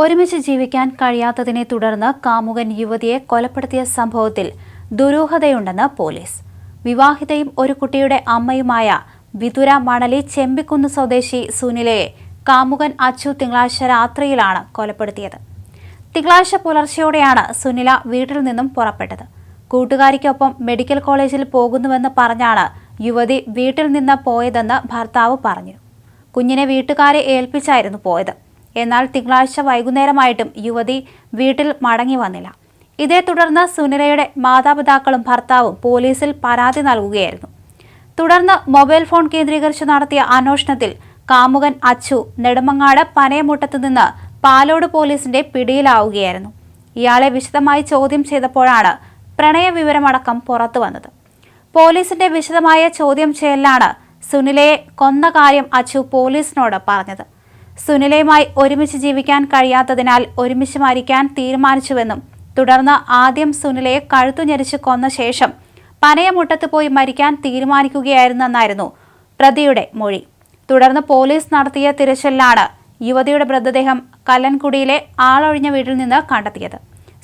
ഒരുമിച്ച് ജീവിക്കാൻ കഴിയാത്തതിനെ തുടർന്ന് കാമുകൻ യുവതിയെ കൊലപ്പെടുത്തിയ സംഭവത്തിൽ ദുരൂഹതയുണ്ടെന്ന് പോലീസ്. വിവാഹിതയും ഒരു കുട്ടിയുടെ അമ്മയുമായ വിതുര മണലി ചെമ്പിക്കുന്ന് സ്വദേശി സുനിലയെ കാമുകൻ അച്ചു തിങ്കളാഴ്ച രാത്രിയിലാണ് കൊലപ്പെടുത്തിയത്. തിങ്കളാഴ്ച പുലർച്ചെയോടെയാണ് സുനില വീട്ടിൽ നിന്നും പുറപ്പെട്ടത്. കൂട്ടുകാരിക്കൊപ്പം മെഡിക്കൽ കോളേജിൽ പോകുന്നുവെന്ന് പറഞ്ഞാണ് യുവതി വീട്ടിൽ നിന്ന് പോയതെന്ന് ഭർത്താവ് പറഞ്ഞു. കുഞ്ഞിനെ വീട്ടുകാരെ ഏൽപ്പിച്ചായിരുന്നു പോയത്. എന്നാൽ തിങ്കളാഴ്ച വൈകുന്നേരമായിട്ടും യുവതി വീട്ടിൽ മടങ്ങി വന്നില്ല. ഇതേ തുടർന്ന് സുനിലയുടെ മാതാപിതാക്കളും ഭർത്താവും പോലീസിൽ പരാതി നൽകുകയായിരുന്നു. തുടർന്ന് മൊബൈൽ ഫോൺ കേന്ദ്രീകരിച്ച് നടത്തിയ അന്വേഷണത്തിൽ കാമുകൻ അച്ചു നെടുമങ്ങാട് പനയമുട്ടത്തു നിന്ന് പാലോട് പോലീസിന്റെ പിടിയിലാവുകയായിരുന്നു. ഇയാളെ വിശദമായി ചോദ്യം ചെയ്തപ്പോഴാണ് പ്രണയ വിവരമടക്കം പുറത്തു വന്നത്. പോലീസിന്റെ വിശദമായ ചോദ്യം ചെയ്യലാണ് സുനിലയെ കൊന്ന കാര്യം അച്ചു പോലീസിനോട് പറഞ്ഞത്. സുനിലയുമായി ഒരുമിച്ച് ജീവിക്കാൻ കഴിയാത്തതിനാൽ ഒരുമിച്ച് മരിക്കാൻ തീരുമാനിച്ചുവെന്നും തുടർന്ന് ആദ്യം സുനിലയെ കഴുത്തു ഞെരിച്ച് കൊന്ന ശേഷം പനയമുട്ടത്ത് പോയി മരിക്കാൻ തീരുമാനിക്കുകയായിരുന്നെന്നായിരുന്നു പ്രതിയുടെ മൊഴി. തുടർന്ന് പോലീസ് നടത്തിയ തിരച്ചിലിലാണ് യുവതിയുടെ മൃതദേഹം കല്ലൻകുടിയിലെ ആളൊഴിഞ്ഞ വീട്ടിൽ നിന്ന് കണ്ടെത്തിയത്.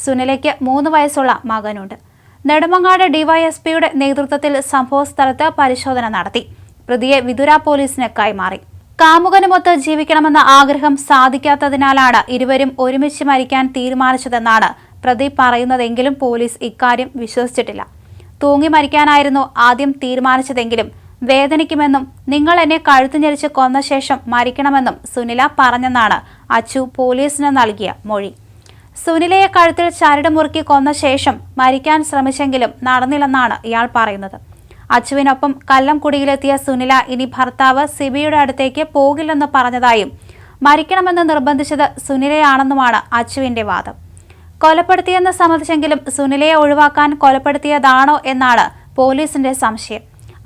സുനിലയ്ക്ക് മൂന്ന് വയസ്സുള്ള മകനുണ്ട്. നെടുമങ്ങാട് ഡിവൈഎസ്പിയുടെ നേതൃത്വത്തിൽ സംഭവസ്ഥലത്ത് പരിശോധന നടത്തി. പ്രതിയെ വിതുര പോലീസിന് കൈമാറി. കാമുകനുമൊത്ത് ജീവിക്കണമെന്ന ആഗ്രഹം സാധിക്കാത്തതിനാലാണ് ഇരുവരും ഒരുമിച്ച് മരിക്കാൻ തീരുമാനിച്ചതെന്നാണ് പ്രദീപ് പറയുന്നതെങ്കിലും പോലീസ് ഇക്കാര്യം വിശ്വസിച്ചിട്ടില്ല. തൂങ്ങി മരിക്കാനായിരുന്നു ആദ്യം തീരുമാനിച്ചതെങ്കിലും വേദനിക്കുമെന്നും നിങ്ങൾ എന്നെ കഴുത്തുഞ്ഞരിച്ച് കൊന്ന ശേഷം മരിക്കണമെന്നും സുനില പറഞ്ഞെന്നാണ് അച്ചു പോലീസിന് നൽകിയ മൊഴി. സുനിലയെ കഴുത്തിൽ ചരട് മുറുക്കി കൊന്ന ശേഷം മരിക്കാൻ ശ്രമിച്ചെങ്കിലും നടന്നില്ലെന്നാണ് ഇയാൾ പറയുന്നത്. അച്ചുവിനൊപ്പം കല്ലംകുടിയിലെത്തിയ സുനില ഇനി ഭർത്താവ് സിബിയുടെ അടുത്തേക്ക് പോകില്ലെന്ന് പറഞ്ഞതായും മരിക്കണമെന്ന് നിർബന്ധിച്ചത് സുനിലയാണെന്നുമാണ് അച്ചുവിന്റെ വാദം. കൊലപ്പെടുത്തിയെന്ന് സമ്മതിച്ചെങ്കിലും സുനിലയെ ഒഴിവാക്കാൻ കൊലപ്പെടുത്തിയതാണോ എന്നാണ് പോലീസിന്റെ സംശയം.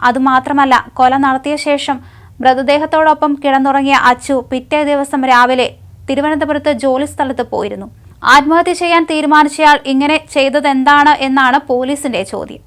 അതുമാത്രമല്ല കൊല നടത്തിയ ശേഷം മൃതദേഹത്തോടൊപ്പം കിടന്നുറങ്ങിയ അച്ചു പിറ്റേ ദിവസം രാവിലെ തിരുവനന്തപുരത്ത് ജോലി സ്ഥലത്ത് പോയിരുന്നു. ആത്മഹത്യ ചെയ്യാൻ തീരുമാനിച്ചയാൾ ഇങ്ങനെ ചെയ്തതെന്താണ് എന്നാണ് പോലീസിന്റെ ചോദ്യം.